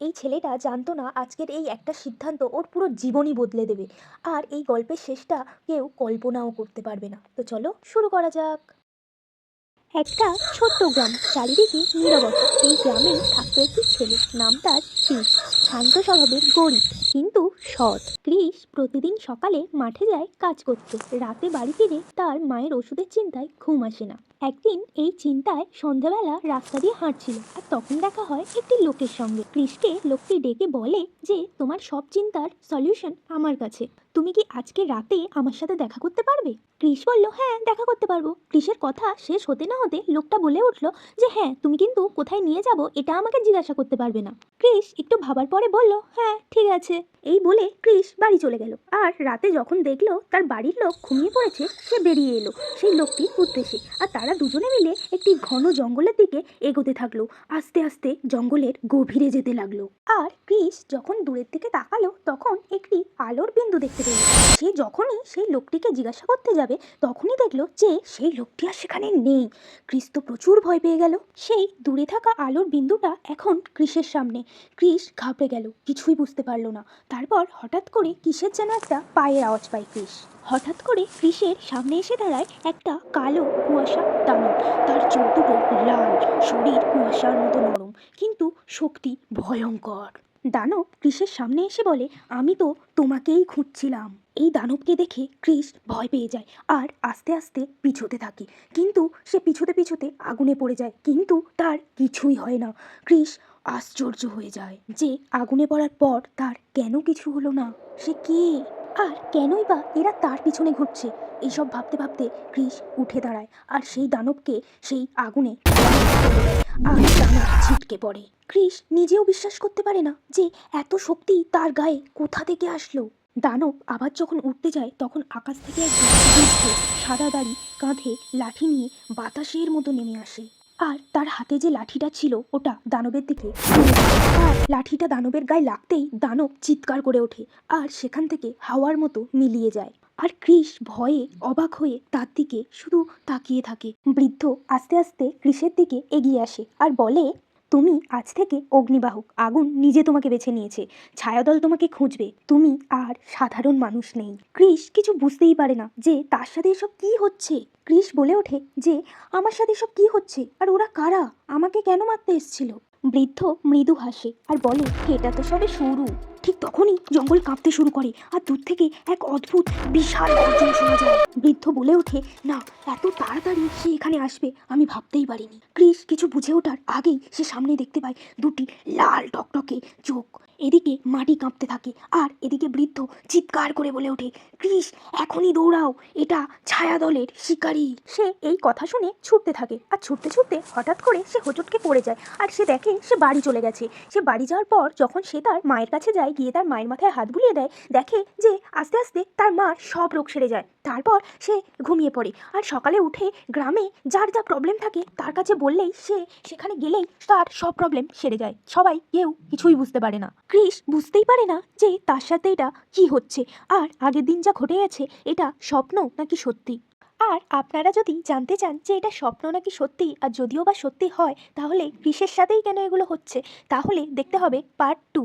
এই ছেলেটা জানতো না আজকের এই একটা সিদ্ধান্ত ওর পুরো জীবনই বদলে দেবে। আর এই গল্পের শেষটা কেউ কল্পনাও করতে পারবে না। তো চলো শুরু করা যাক। একটা ছোট্ট গ্রাম, চারিদিকে নিরবত। এই গ্রামে থাকতো একটি ছেলে। নাম তার ক্রিস। শান্ত স্বভাবের গরিব, কিন্তু সৎ। ক্রিস প্রতিদিন সকালে মাঠে যায়, কাজ করতে। রাতে বাড়ি ফিরে তার মায়ের ওষুধের চিন্তায় ঘুম আসে না। একদিন এই চিন্তায় সন্ধ্যাবেলা রাস্তা দিয়ে হাঁটছিল আর তখন দেখা হয় একটি লোকের সঙ্গে। ক্রিসকে লোকটি ডেকে বলে যে, তোমার সব চিন্তার সলিউশন আমার কাছে। তুমি কি আজকে রাতে আমার সাথে দেখা করতে পারবে? ক্রিস বলল হ্যাঁ দেখা করতে পারব। ক্রিসের কথা শেষ হতে না হতে লোকটা বলে উঠল যে হ্যাঁ তুমি কিন্তু কোথায় নিয়ে যাব এটা আমাকে জিজ্ঞাসা করতে পারবে না। ক্রিস একটু ভাবার পরে বলল হ্যাঁ ঠিক আছে। এই বলে ক্রিস বাড়ি চলে গেল। আর রাতে যখন দেখল তার বাড়ির লোক ঘুমিয়ে পড়েছে, সে বেরিয়ে এলো সেই লোকটির উদ্দেশ্যে। আর তারা দুজনে মিলে একটি ঘন জঙ্গলের দিকে এগোতে থাকল। আস্তে আস্তে জঙ্গলের গভীরে যেতে লাগল। আর ক্রিস যখন দূরের দিকে তাকালো, তখন একটি আলোর বিন্দু দেখতে পেল। সে যখনই সেই লোকটিকে জিজ্ঞাসা করতে যাবে, তখনই দেখল যে সেই লোকটি আর সেখানে নেই। ক্রিস তো প্রচুর ভয় পেয়ে গেল। সেই দূরে থাকা আলোর বিন্দুটা এখন ক্রিসের সামনে। ক্রিস ঘাবড়ে গেল, কিছুই বুঝতে পারল না। তারপর হঠাৎ করে কিসের যেন একটা পায়ের আওয়াজ পায় ক্রিস। হঠাৎ করে ক্রিসের সামনে এসে দাঁড়ায় একটা কালো কুয়াশা দানব তার চোখ দুটো লাল, শরীর কুয়াশার মতো নরম, কিন্তু শক্তি ভয়ঙ্কর। দানব ক্রিসের সামনে এসে বলে, আমি তো তোমাকেই খুঁজছিলাম। এই দানবকে দেখে ক্রিস ভয় পেয়ে যায় আর আস্তে আস্তে পিছোতে থাকে। কিন্তু সে পিছোতে পিছোতে আগুনে পড়ে যায়, কিন্তু তার কিছুই হয় না। ক্রিস আশ্চর্য হয়ে যায় যে আগুনে পড়ার পর তার কেন কিছু হলো না? সে কে? আর কেনই বা এরা তার পিছনে ঘুরছে? এইসব ভাবতে ভাবতে ক্রিস উঠে দাঁড়ায় আর সেই দানবকে সেই আগুনে আর দানব ছিটকে পড়ে। ক্রিস নিজেও বিশ্বাস করতে পারে না যে এত শক্তি তার গায়ে কোথা থেকে আসলো। দানব আবার যখন উঠতে যায় তখন আকাশ থেকে বৃদ্ধ সাদা দাড়ি কাঁধে লাঠি নিয়ে বাতাসের মতো নেমে আসে। আর তার হাতে যে লাঠিটা ছিল ওটা দানবের দিকে। আর লাঠিটা দানবের গায়ে লাগতেই দানব চিৎকার করে ওঠে আর সেখান থেকে হাওয়ার মতো মিলিয়ে যায়। আর কৃষ ভয়ে অবাক হয়ে তার দিকে শুধু তাকিয়ে থাকে। বৃদ্ধ আস্তে আস্তে কৃষের দিকে এগিয়ে আসে আর বলে তুমি আজ থেকে অগ্নিবাহক। আগুন নিজে তোমাকে বেছে নিয়েছে। ছায়াদল তোমাকে খুঁজবে। তুমি আর সাধারণ মানুষ নেই। ক্রিস কিছু বুঝতেই পারে না যে তার সাথে এসব কি হচ্ছে। ক্রিস বলে ওঠে যে, আমার সাথে এসব কি হচ্ছে? আর ওরা কারা? আমাকে কেন মারতে এসেছিল? বৃদ্ধ মৃদু হাসে আর বলে, এটা তো সবে শুরু। ঠিক তখনই জঙ্গল কাঁপতে শুরু করে আর দূর থেকে এক অদ্ভুত, বিশাল গর্জন শোনা যায়। বৃদ্ধ বলে ওঠে, না, এত তাড়াতাড়ি সে এখানে আসবে, আমি ভাবতেই পারিনি। ক্রিস কিছু বুঝে ওঠার আগেই সে সামনে দেখতে পায় দুটি লাল টকটকে চোখ। এদিকে মাটি কাঁপতে থাকে আর এদিকে বৃদ্ধ চিৎকার করে বলে ওঠে ক্রিস এখনই দৌড়াও, এটা ছায়া দলের শিকারি। সে এই কথা শুনে ছুটতে থাকে আর ছুটতে ছুটতে হঠাৎ করে সে হোঁচটকে পড়ে যায় আর সে দেখে সে বাড়ি চলে গেছে। সে বাড়ি যাওয়ার পর যখন সে তার মায়ের কাছে যায়, গিয়ে তার মায়ের মাথায় হাত বুলিয়ে দেয়, দেখে যে আস্তে আস্তে তার মার সব রোগ সেরে যায়। তারপর সে ঘুমিয়ে পড়ে আর সকালে উঠে গ্রামে যার যা প্রবলেম থাকে তার কাছে বললেই সে সেখানে গেলেই তার সব প্রবলেম সেরে যায়। সবাই কেউ কিছুই বুঝতে পারে না। ক্রিস বুঝতেই পারে না যে তার সাথে এটা কি হচ্ছে। আর আগের দিন যা ঘটে গেছে, এটা স্বপ্ন নাকি সত্যি? আর আপনারা যদি জানতে চান যে এটা স্বপ্ন নাকি সত্যি, আর যদিও বা সত্যি হয়, তাহলে ক্রিসের সাথেই কেন এগুলো হচ্ছে, তাহলে দেখতে হবে পার্ট টু